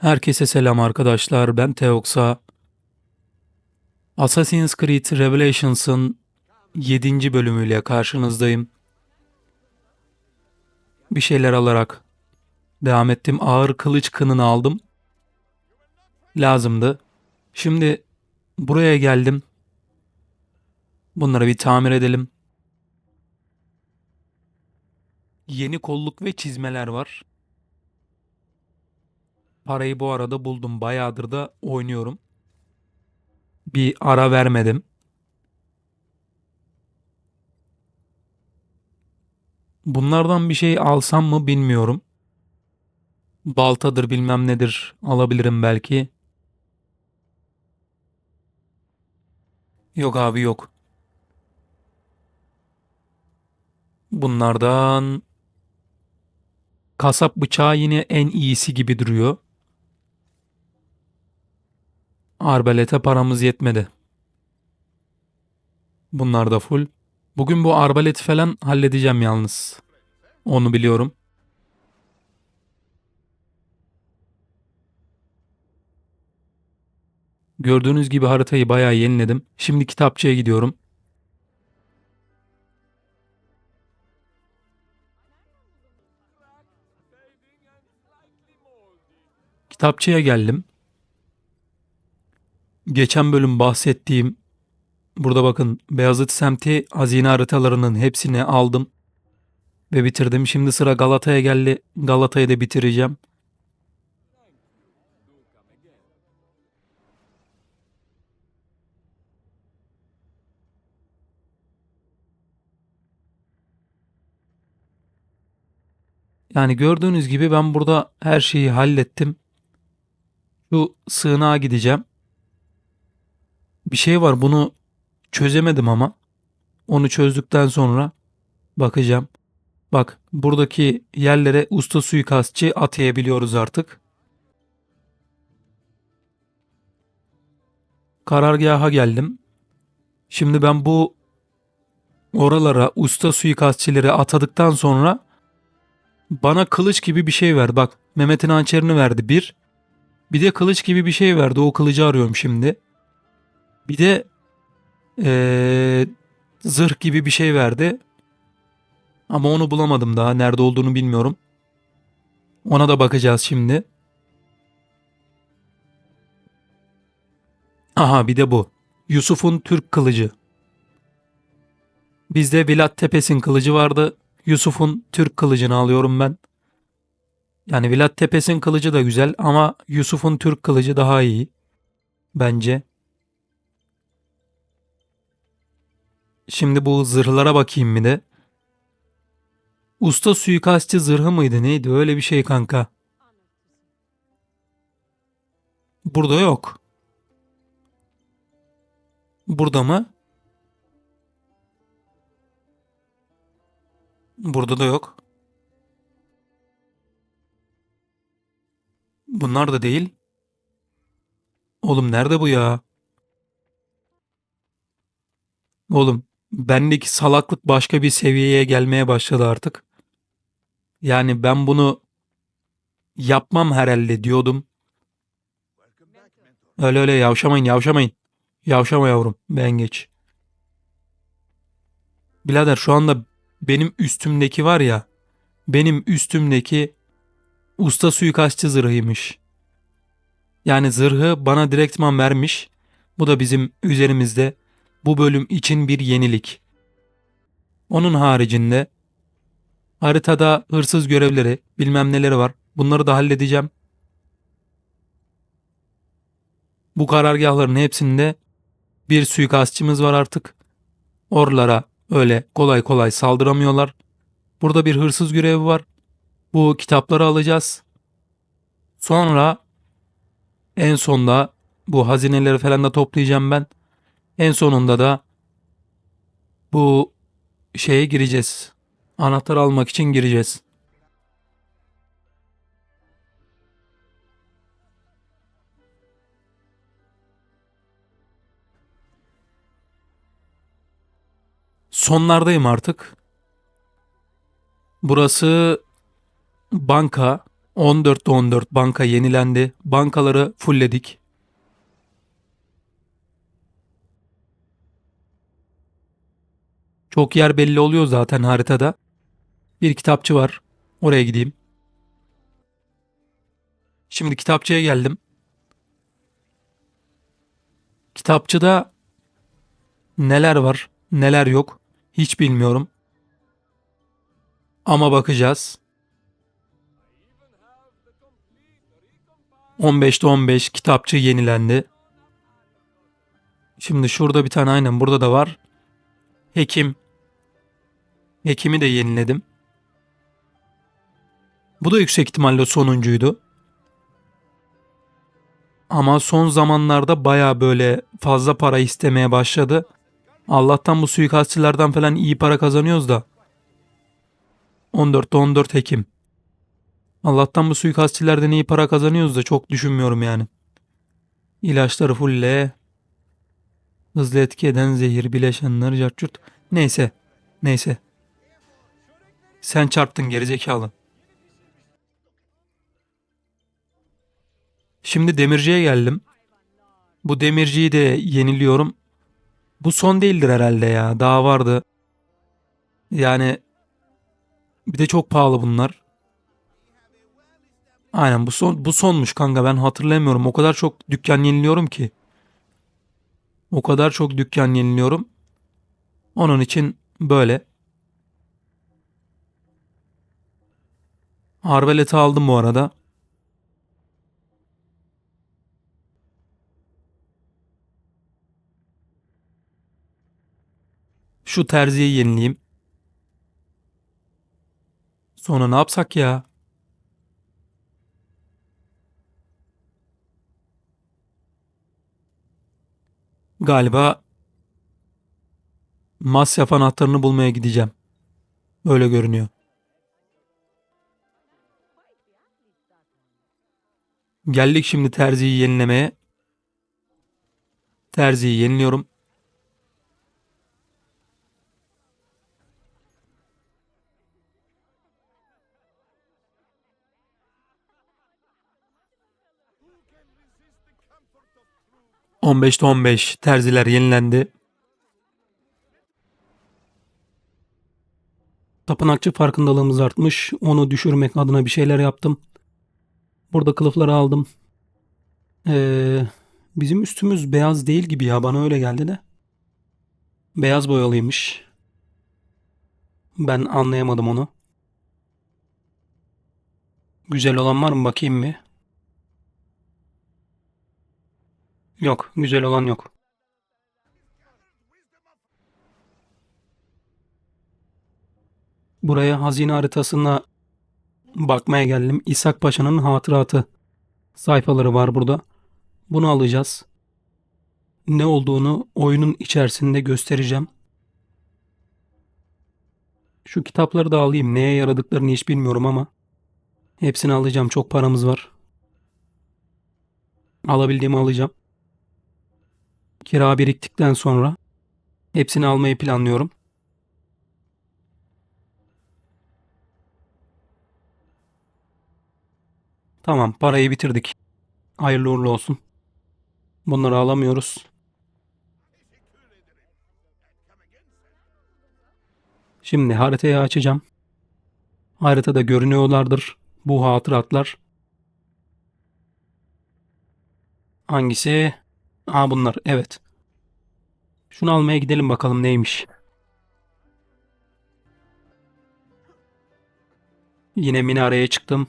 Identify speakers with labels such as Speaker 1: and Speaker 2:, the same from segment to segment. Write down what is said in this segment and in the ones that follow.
Speaker 1: Herkese selam arkadaşlar. Ben Teoxa. Assassin's Creed Revelations'ın 7. bölümüyle karşınızdayım. Bir şeyler alarak devam ettim. Ağır kılıç kınını aldım. Lazımdı. Şimdi buraya geldim. Bunları bir tamir edelim. Yeni kolluk ve çizmeler var. Parayı bu arada buldum. Bayağıdır da oynuyorum. Bir ara vermedim. Bunlardan bir şey alsam mı bilmiyorum. Baltadır bilmem nedir alabilirim belki. Yok abi yok. Bunlardan kasap bıçağı yine en iyisi gibi duruyor. Arbalete paramız yetmedi. Bunlar da full. Bugün bu arbaleti falan halledeceğim yalnız. Onu biliyorum. Gördüğünüz gibi haritayı bayağı yeniledim. Şimdi kitapçıya gidiyorum. Kitapçıya geldim. Geçen bölüm bahsettiğim burada bakın Beyazıt semti hazine haritalarının hepsini aldım ve bitirdim. Şimdi sıra Galata'ya geldi. Galata'yı da bitireceğim. Yani gördüğünüz gibi ben burada her şeyi hallettim. Şu sığınağa gideceğim. Bir şey var bunu çözemedim ama. Onu çözdükten sonra bakacağım. Bak buradaki yerlere usta suikastçı atayabiliyoruz artık. Karargaha geldim. Şimdi ben bu oralara usta suikastçileri atadıktan sonra bana kılıç gibi bir şey ver. Bak Mehmet'in hançerini verdi bir. Bir de kılıç gibi bir şey verdi. O kılıcı arıyorum şimdi. Bir de eee, zırh gibi bir şey verdi. Ama onu bulamadım daha. Nerede olduğunu bilmiyorum. Ona da bakacağız şimdi. Aha bir de bu. Yusuf'un Türk kılıcı. Bizde Vilat Tepes'in kılıcı vardı. Yusuf'un Türk kılıcını alıyorum ben. Yani Vilat Tepes'in kılıcı da güzel ama Yusuf'un Türk kılıcı daha iyi. Bence. Şimdi bu zırhlara bakayım bir de. Usta suikastçı zırhı mıydı neydi öyle bir şey kanka. Burada yok. Burada mı? Burada da yok. Bunlar da değil. Oğlum nerede bu ya? Oğlum bendeki salaklık başka bir seviyeye gelmeye başladı artık. Yani ben bunu yapmam herhalde diyordum. Öyle öyle yavşamayın yavşamayın. Yavşama yavrum ben geç. Birader şu anda benim üstümdeki var ya benim üstümdeki usta suikastçı zırhıymış. Yani zırhı bana direktman vermiş. Bu da bizim üzerimizde bu bölüm için bir yenilik. Onun haricinde haritada hırsız görevleri bilmem neleri var. Bunları da halledeceğim. Bu karargahların hepsinde bir suikastçımız var artık. Oralara öyle kolay kolay saldıramıyorlar. Burada bir hırsız görevi var. Bu kitapları alacağız. Sonra en sonda bu hazineleri falan da toplayacağım ben. En sonunda da bu şeye gireceğiz. Anahtar almak için gireceğiz. Sonlardayım artık. Burası banka. 14'te 14 banka yenilendi. Bankaları fullledik. Çok yer belli oluyor zaten haritada. Bir kitapçı var. Oraya gideyim. Şimdi kitapçıya geldim. Kitapçıda neler var, neler yok hiç bilmiyorum. Ama bakacağız. 15'te 15 kitapçı yenilendi. Şimdi şurada bir tane aynen burada da var. Hekim. Hekimi de yeniledim. Bu da yüksek ihtimalle sonuncuydu. Ama son zamanlarda baya böyle fazla para istemeye başladı. Allah'tan bu suikastçılardan falan iyi para kazanıyoruz da. 14'te 14 Hekim. Allah'tan bu suikastçilerden iyi para kazanıyoruz da çok düşünmüyorum yani. İlaçları fulle. Hızlı etki eden zehir, bileşenler, cartçurt. Neyse. Neyse. Sen çarptın gerizekalı. Şimdi demirciye geldim. Bu demirciyi de yeniliyorum. Bu son değildir herhalde ya. Daha vardı. Yani bir de çok pahalı bunlar. Aynen bu son bu sonmuş kanka ben hatırlamıyorum. O kadar çok dükkan yeniliyorum ki. O kadar çok dükkan yeniliyorum. Onun için böyle. Arbaleti aldım bu arada. Şu terziyi yenileyim. Sonra ne yapsak ya? Galiba Masyaf anahtarını bulmaya gideceğim. Öyle görünüyor. Geldik şimdi terziyi yenilemeye. Terziyi yeniliyorum. On beşte on beş terziler yenilendi. Tapınakçı farkındalığımız artmış. Onu düşürmek adına bir şeyler yaptım. Burada kılıfları aldım. Ee, bizim üstümüz beyaz değil gibi ya. Bana öyle geldi de. Beyaz boyalıymış. Ben anlayamadım onu. Güzel olan var mı bakayım mı? Yok, güzel olan yok. Buraya hazine haritasına bakmaya geldim. İshak Paşa'nın hatıratı sayfaları var burada. Bunu alacağız. Ne olduğunu oyunun içerisinde göstereceğim. Şu kitapları da alayım. Neye yaradıklarını hiç bilmiyorum ama hepsini alacağım. Çok paramız var. Alabildiğimi alacağım. Kira biriktikten sonra hepsini almayı planlıyorum. Tamam, parayı bitirdik. Hayırlı uğurlu olsun. Bunları alamıyoruz. Şimdi haritayı açacağım. Haritada görünüyorlardır bu hatıratlar. Hangisi? Aa bunlar, evet. Şunu almaya gidelim bakalım neymiş. Yine minareye çıktım.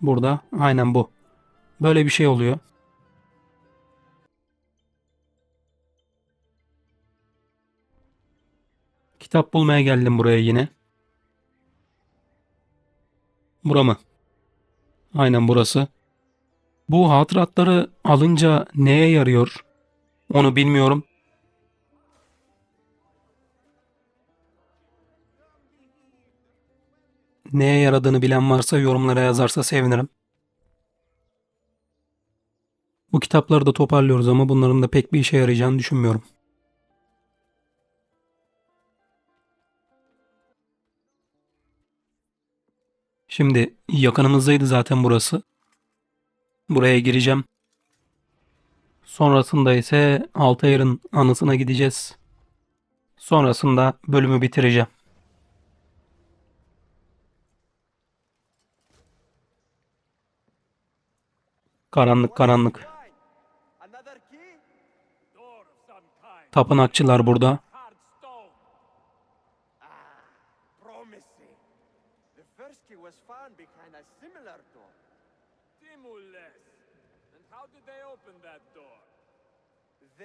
Speaker 1: Burada aynen bu. Böyle bir şey oluyor. Kitap bulmaya geldim buraya yine. Bura mı? Aynen burası. Bu hatıratları alınca neye yarıyor? Onu bilmiyorum. Neye yaradığını bilen varsa yorumlara yazarsa sevinirim. Bu kitapları da toparlıyoruz ama bunların da pek bir işe yarayacağını düşünmüyorum. Şimdi yakınımızdaydı zaten burası. Buraya gireceğim. Sonrasında ise Altayır'ın anısına gideceğiz. Sonrasında bölümü bitireceğim. Karanlık karanlık. Tapınakçılar burada.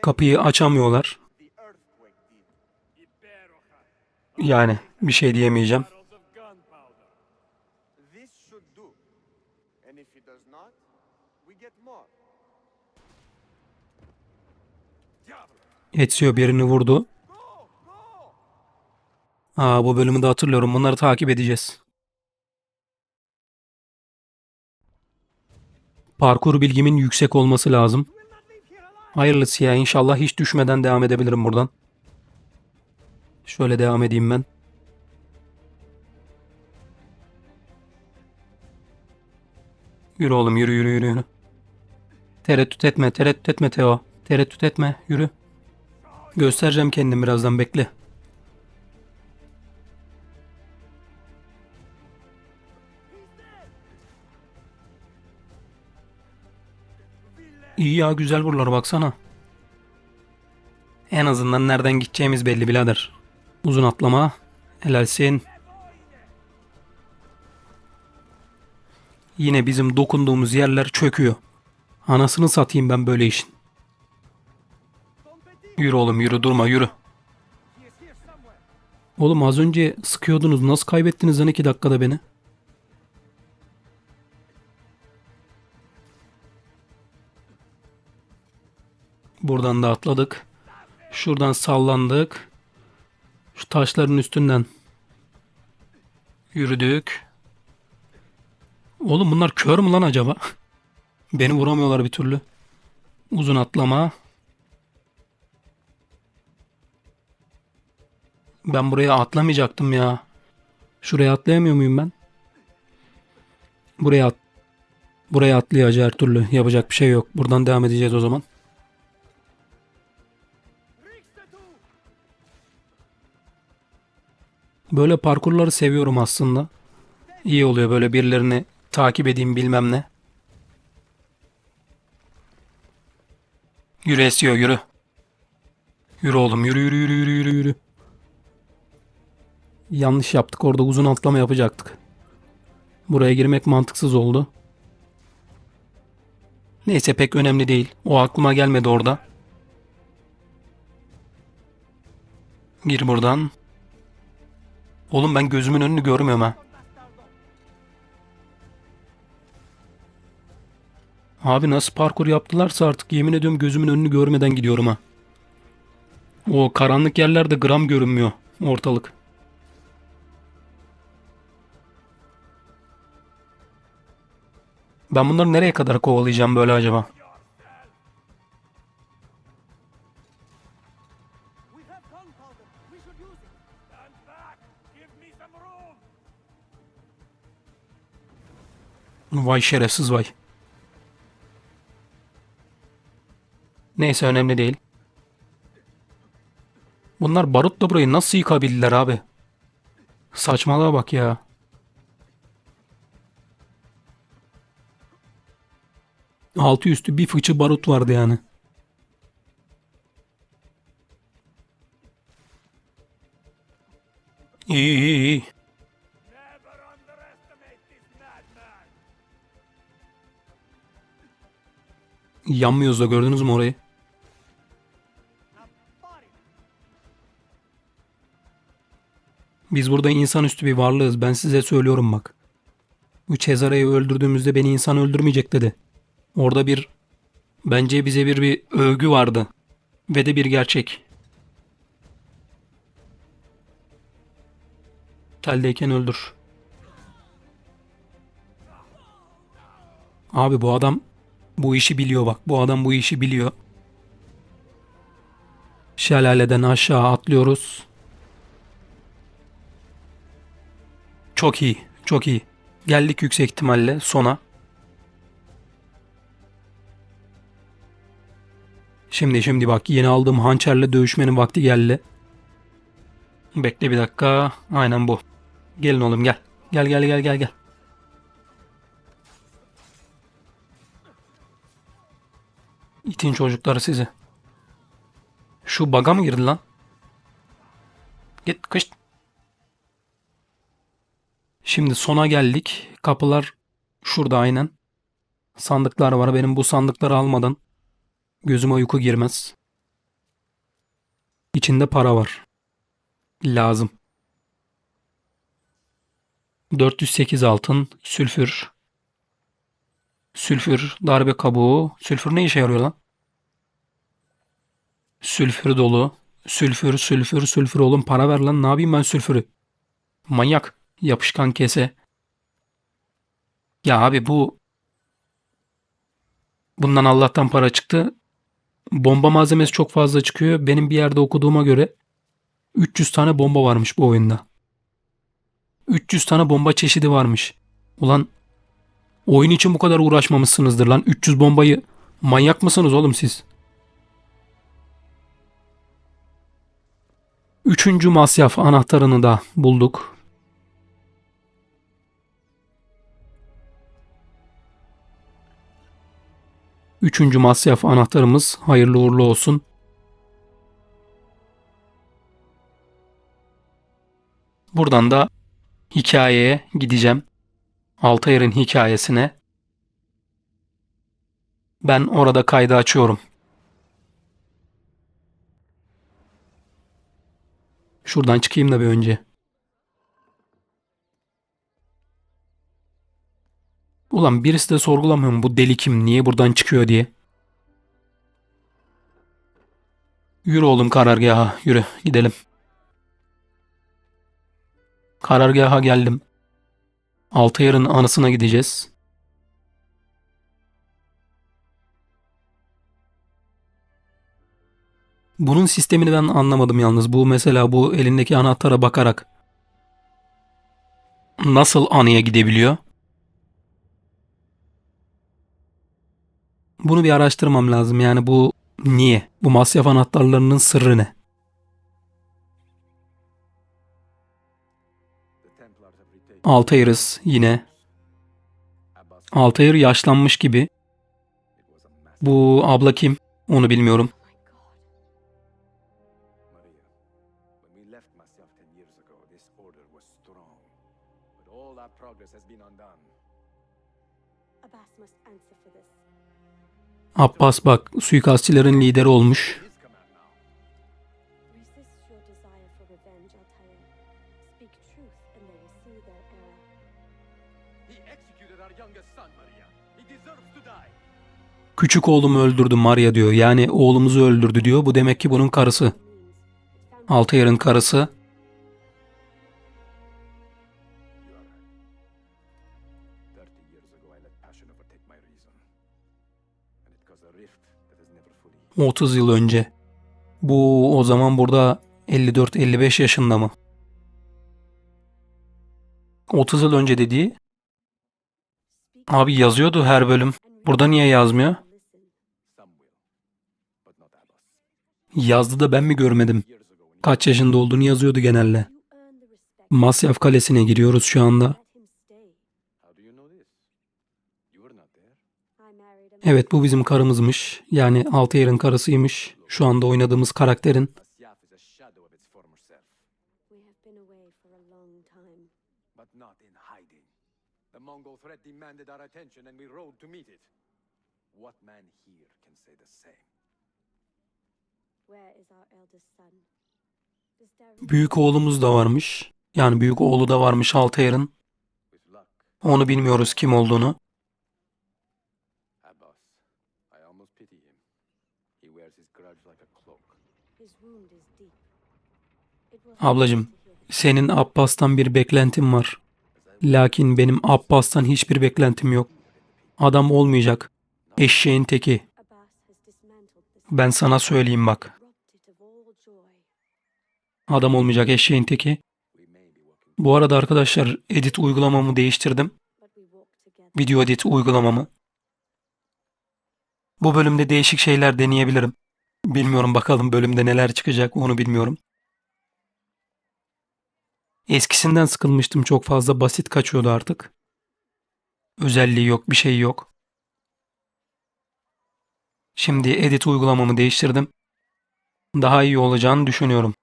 Speaker 1: Kapıyı açamıyorlar. Yani bir şey diyemeyeceğim. Ezio birini vurdu. Aa bu bölümü de hatırlıyorum. Bunları takip edeceğiz. Parkur bilgimin yüksek olması lazım. Hayırlısı ya inşallah hiç düşmeden devam edebilirim buradan. Şöyle devam edeyim ben. Yürü oğlum yürü yürü yürü yürü. Tereddüt etme tereddüt etme Teo. Tereddüt etme yürü. Göstereceğim kendim birazdan bekle. İyi ya güzel buralar baksana. En azından nereden gideceğimiz belli birader. Uzun atlama. Helalsin. Yine bizim dokunduğumuz yerler çöküyor. Anasını satayım ben böyle işin. Yürü oğlum yürü durma yürü. Oğlum az önce sıkıyordunuz. Nasıl kaybettiniz lan iki dakikada beni? Buradan da atladık. Şuradan sallandık. Şu taşların üstünden yürüdük. Oğlum bunlar kör mü lan acaba? Beni vuramıyorlar bir türlü. Uzun atlama. Ben buraya atlamayacaktım ya. Şuraya atlayamıyor muyum ben? Buraya at. Buraya atlayacağız her türlü. Yapacak bir şey yok. Buradan devam edeceğiz o zaman. Böyle parkurları seviyorum aslında. İyi oluyor böyle birilerini takip edeyim bilmem ne. Yürü esiyor yürü. Yürü oğlum yürü yürü yürü yürü yürü yürü. Yanlış yaptık orada uzun atlama yapacaktık. Buraya girmek mantıksız oldu. Neyse pek önemli değil. O aklıma gelmedi orada. Gir buradan. Oğlum ben gözümün önünü görmüyorum ha. Abi nasıl parkur yaptılarsa artık yemin ediyorum gözümün önünü görmeden gidiyorum ha. O karanlık yerlerde gram görünmüyor ortalık. Ben bunları nereye kadar kovalayacağım böyle acaba? Vay şerefsiz vay. Neyse önemli değil. Bunlar barutla burayı nasıl yıkabildiler abi? Saçmalığa bak ya. Altı üstü bir fıçı barut vardı yani. İyi iyi iyi. Yanmıyoruz da gördünüz mü orayı? Biz burada insanüstü bir varlığız. Ben size söylüyorum bak. Bu Cesara'yı öldürdüğümüzde beni insan öldürmeyecek dedi. Orada bir bence bize bir bir övgü vardı. Ve de bir gerçek. Teldeyken öldür. Abi bu adam bu işi biliyor bak. Bu adam bu işi biliyor. Şelaleden aşağı atlıyoruz. Çok iyi. Çok iyi. Geldik yüksek ihtimalle sona. Şimdi şimdi bak yeni aldığım hançerle dövüşmenin vakti geldi. Bekle bir dakika. Aynen bu. Gelin oğlum gel. Gel gel gel gel gel. İtin çocukları sizi. Şu baga mı girdi lan? Git kış. Şimdi sona geldik. Kapılar şurada aynen. Sandıklar var. Benim bu sandıkları almadan gözüme uyku girmez. İçinde para var. Lazım. 408 altın, sülfür. Sülfür, darbe kabuğu. Sülfür ne işe yarıyor lan? Sülfür dolu. Sülfür, sülfür, sülfür oğlum para ver lan. Ne yapayım ben sülfürü? Manyak. Yapışkan kese. Ya abi bu bundan Allah'tan para çıktı. Bomba malzemesi çok fazla çıkıyor. Benim bir yerde okuduğuma göre 300 tane bomba varmış bu oyunda. 300 tane bomba çeşidi varmış. Ulan oyun için bu kadar uğraşmamışsınızdır lan. 300 bombayı manyak mısınız oğlum siz? Üçüncü masyaf anahtarını da bulduk. Üçüncü masyaf anahtarımız hayırlı uğurlu olsun. Buradan da hikayeye gideceğim. Altayır'ın hikayesine. Ben orada kaydı açıyorum. Şuradan çıkayım da bir önce. Ulan birisi de sorgulamıyor mu bu deli kim niye buradan çıkıyor diye. Yürü oğlum karargaha yürü gidelim. Karargaha geldim. Altayar'ın anısına gideceğiz. Bunun sistemini ben anlamadım yalnız. Bu mesela bu elindeki anahtara bakarak nasıl anıya gidebiliyor? Bunu bir araştırmam lazım. Yani bu niye? Bu masyaf anahtarlarının sırrı ne? Altayır'ız yine.
Speaker 2: Abbas.
Speaker 1: Altayır yaşlanmış gibi. Bu abla kim? Onu bilmiyorum.
Speaker 2: Maria. When we left Masyaf
Speaker 1: Küçük oğlumu öldürdü Maria diyor. Yani oğlumuzu öldürdü diyor. Bu demek ki bunun karısı. Altayır'ın karısı.
Speaker 2: You are right. Thirty years ago, I let passion overtake my reason. And it caused a rift that is never fully
Speaker 1: 30 yıl önce. Bu o zaman burada 54-55 yaşında mı? 30 yıl önce dediği abi yazıyordu her bölüm. Burada niye yazmıyor? Yazdı da ben mi görmedim? Kaç yaşında olduğunu yazıyordu genelde. Masyaf Kalesi'ne giriyoruz şu anda. Evet bu bizim karımızmış. Yani Altayır'ın karısıymış. Şu anda oynadığımız karakterin.
Speaker 2: What man here can say the same?
Speaker 1: Büyük oğlumuz da varmış. Yani büyük oğlu da varmış
Speaker 2: luck,
Speaker 1: Onu bilmiyoruz kim olduğunu. Ablacım, senin Abbas'tan bir beklentim var. Lakin benim Abbas'tan hiçbir beklentim yok. Adam olmayacak. Eşeğin teki. Ben sana söyleyeyim bak. Adam olmayacak eşeğin teki. Bu arada arkadaşlar edit uygulamamı değiştirdim. Video edit uygulamamı. Bu bölümde değişik şeyler deneyebilirim. Bilmiyorum bakalım bölümde neler çıkacak onu bilmiyorum. Eskisinden sıkılmıştım çok fazla basit kaçıyordu artık. Özelliği yok bir şey yok. Şimdi edit uygulamamı değiştirdim. Daha iyi olacağını düşünüyorum.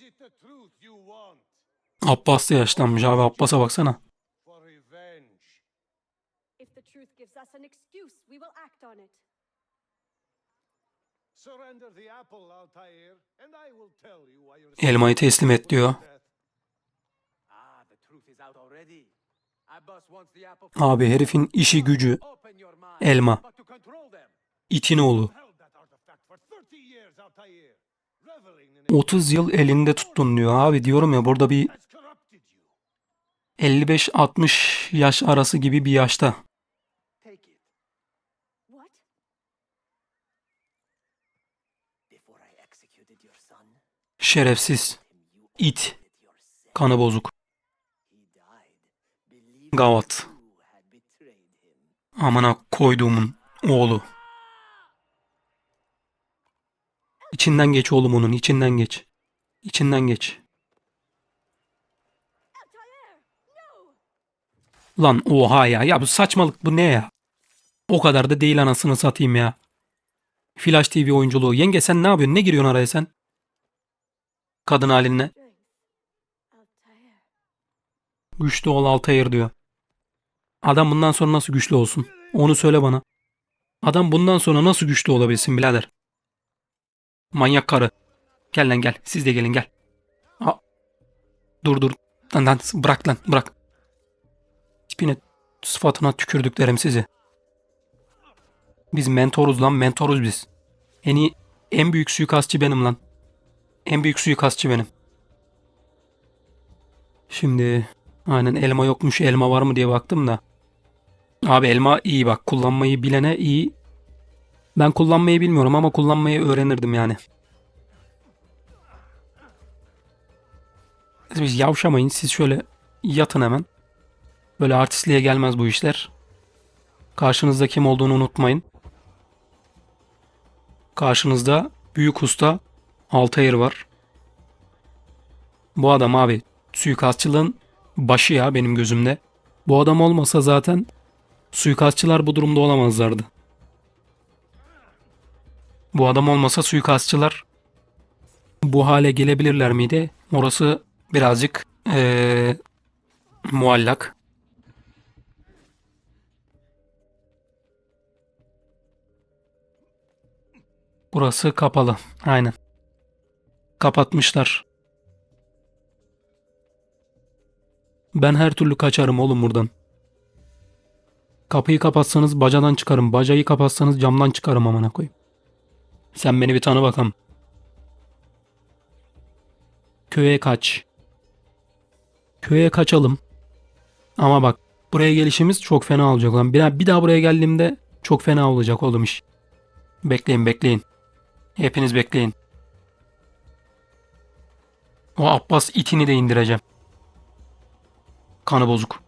Speaker 3: İt the truth you want?
Speaker 1: Abbas da yaşlanmış abi Abbas'a baksana.
Speaker 3: For revenge?
Speaker 4: If the truth gives us an excuse, we will act on it.
Speaker 3: Surrender the apple, Altair, and I will tell you why your
Speaker 1: Elmayı teslim et diyor. Abi herifin işi gücü elma. İtin oğlu.
Speaker 3: Held that artifact for 30 years, Altair. Reveling in it
Speaker 1: 30 yıl elinde tuttun diyor. Abi diyorum ya burada bir
Speaker 3: has corrupted you.
Speaker 1: 55-60 yaş arası gibi bir yaşta. Şerefsiz. it. Kanı bozuk. Gavat. Amına koyduğumun oğlu. İçinden geç oğlum onun içinden geç. İçinden geç. Lan oha ya. Ya bu saçmalık bu ne ya? O kadar da değil anasını satayım ya. Flash TV oyunculuğu. Yenge sen ne yapıyorsun? Ne giriyorsun araya sen? Kadın haline. Güçlü ol Altair diyor. Adam bundan sonra nasıl güçlü olsun? Onu söyle bana. Adam bundan sonra nasıl güçlü olabilsin birader? Manyak karı. Gel lan gel. Siz de gelin gel. Ha. Dur dur. Lan lan bırak lan bırak. Tipine sıfatına tükürdüklerim sizi. Biz mentoruz lan mentoruz biz. En iyi, en büyük suikastçı benim lan. En büyük suikastçı benim. Şimdi aynen elma yokmuş elma var mı diye baktım da. Abi elma iyi bak kullanmayı bilene iyi. Ben kullanmayı bilmiyorum ama kullanmayı öğrenirdim yani. Siz yavşamayın siz şöyle yatın hemen. Böyle artistliğe gelmez bu işler. Karşınızda kim olduğunu unutmayın. Karşınızda büyük usta Altair var. Bu adam abi suikastçılığın başı ya benim gözümde. Bu adam olmasa zaten suikastçılar bu durumda olamazlardı. Bu adam olmasa suikastçılar bu hale gelebilirler miydi? Orası birazcık eee, muallak. Burası kapalı. Aynen. Kapatmışlar. Ben her türlü kaçarım oğlum buradan. Kapıyı kapatsanız bacadan çıkarım. Bacayı kapatsanız camdan çıkarım amına koyayım. Sen beni bir tanı bakalım. Köye kaç. Köye kaçalım. Ama bak buraya gelişimiz çok fena olacak lan. Bir daha, bir daha buraya geldiğimde çok fena olacak oğlum iş. Bekleyin bekleyin. Hepiniz bekleyin. O Abbas itini de indireceğim. Kanı bozuk.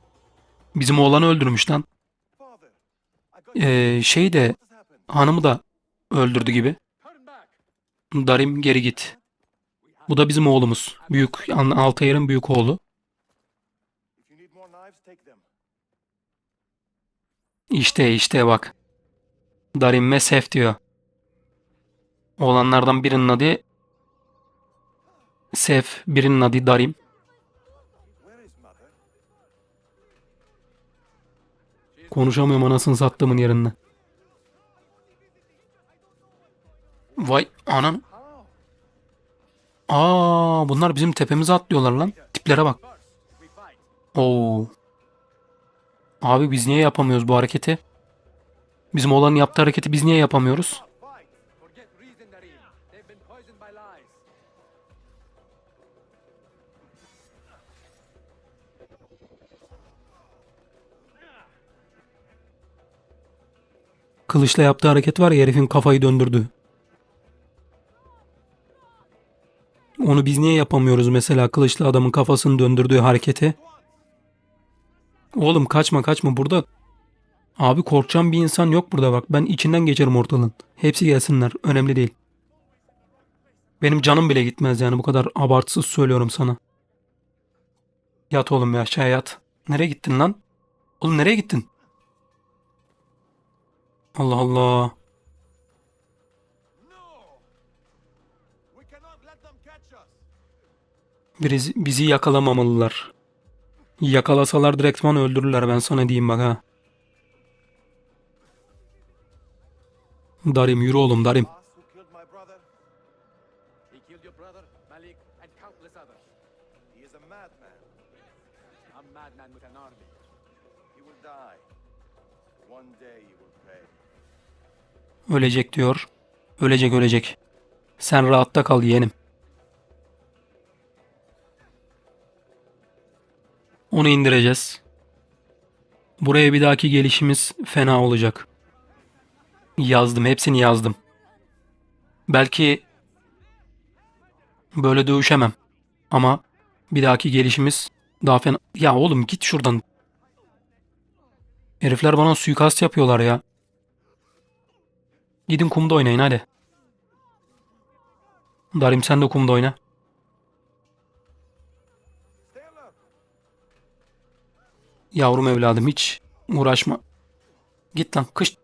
Speaker 1: Bizim oğlanı öldürmüş lan. Ee, şey de hanımı da öldürdü gibi. Darim geri git. Bu da bizim oğlumuz. Büyük Altair'in büyük oğlu. İşte işte bak. Darim Sef diyor. Oğlanlardan birinin adı Sef, birinin adı Darim. Konuşamıyorum anasını sattığımın yerinde. Vay anan. Aa bunlar bizim tepemize atlıyorlar lan. Tiplere bak. Oo. Abi biz niye yapamıyoruz bu hareketi? Bizim oğlanın yaptığı hareketi biz niye yapamıyoruz? Kılıçla yaptığı hareket var ya herifin kafayı döndürdü. Onu biz niye yapamıyoruz mesela kılıçlı adamın kafasını döndürdüğü hareketi? Oğlum kaçma kaçma burada. Abi korkacağım bir insan yok burada bak. Ben içinden geçerim ortalığın. Hepsi gelsinler. Önemli değil. Benim canım bile gitmez yani bu kadar abartısız söylüyorum sana. Yat oğlum bir aşağıya yat. Nereye gittin lan? Oğlum nereye gittin? Allah Allah.
Speaker 3: Us.
Speaker 1: Bizi, yakalamamalılar. Yakalasalar direktman öldürürler ben sana diyeyim bak ha. Darim yürü oğlum Darim.
Speaker 3: One day you will pay.
Speaker 1: Ölecek diyor. Ölecek ölecek. Sen rahatta kal yeğenim. Onu indireceğiz. Buraya bir dahaki gelişimiz fena olacak. Yazdım, hepsini yazdım. Belki böyle dövüşemem. Ama bir dahaki gelişimiz daha fena. Ya oğlum git şuradan. Herifler bana suikast yapıyorlar ya. Gidin kumda oynayın hadi. Darim sen de kumda oyna. Yavrum evladım hiç uğraşma. Git lan kış.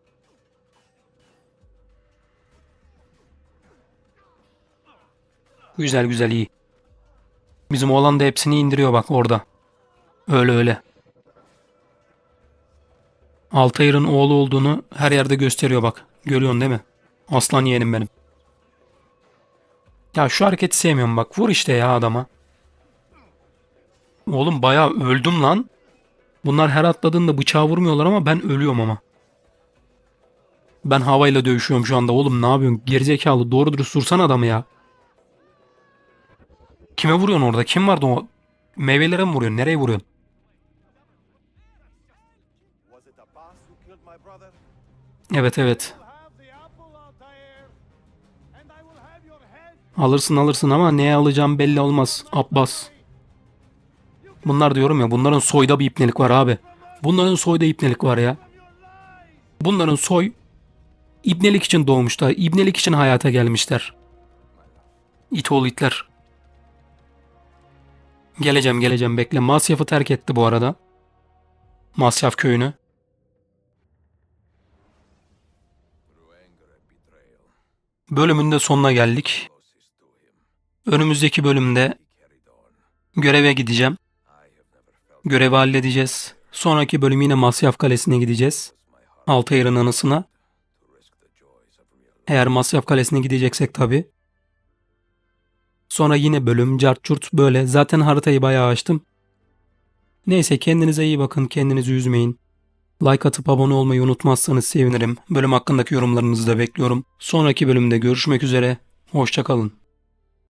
Speaker 1: Güzel güzel iyi. Bizim oğlan da hepsini indiriyor bak orada. Öyle öyle. Altayır'ın oğlu olduğunu her yerde gösteriyor bak. Görüyorsun değil mi? Aslan yeğenim benim. Ya şu hareketi sevmiyorum bak. Vur işte ya adama. Oğlum bayağı öldüm lan. Bunlar her atladığında bıçağı vurmuyorlar ama ben ölüyorum ama. Ben havayla dövüşüyorum şu anda. Oğlum ne yapıyorsun? Gerizekalı doğru dürüst vursan adamı ya. Kime vuruyorsun orada? Kim vardı o? Meyvelere mi vuruyorsun? Nereye vuruyorsun?
Speaker 3: Was it
Speaker 1: Alırsın alırsın ama neye alacağım belli olmaz. Abbas. Bunlar diyorum ya bunların soyda bir ipnelik var abi. Bunların soyda ipnelik var ya. Bunların soy ibnelik için doğmuşlar. İbnelik için hayata gelmişler. İt oğlu itler. Geleceğim geleceğim bekle. Masyaf'ı terk etti bu arada. Masyaf köyünü. Bölümün de sonuna geldik. Önümüzdeki bölümde göreve gideceğim. Görevi halledeceğiz. Sonraki bölüm yine Masyaf Kalesi'ne gideceğiz. Altayır'ın anısına. Eğer Masyaf Kalesi'ne gideceksek tabi. Sonra yine bölüm, cart curt böyle. Zaten haritayı bayağı açtım. Neyse kendinize iyi bakın, kendinizi üzmeyin. Like atıp abone olmayı unutmazsanız sevinirim. Bölüm hakkındaki yorumlarınızı da bekliyorum. Sonraki bölümde görüşmek üzere. Hoşçakalın.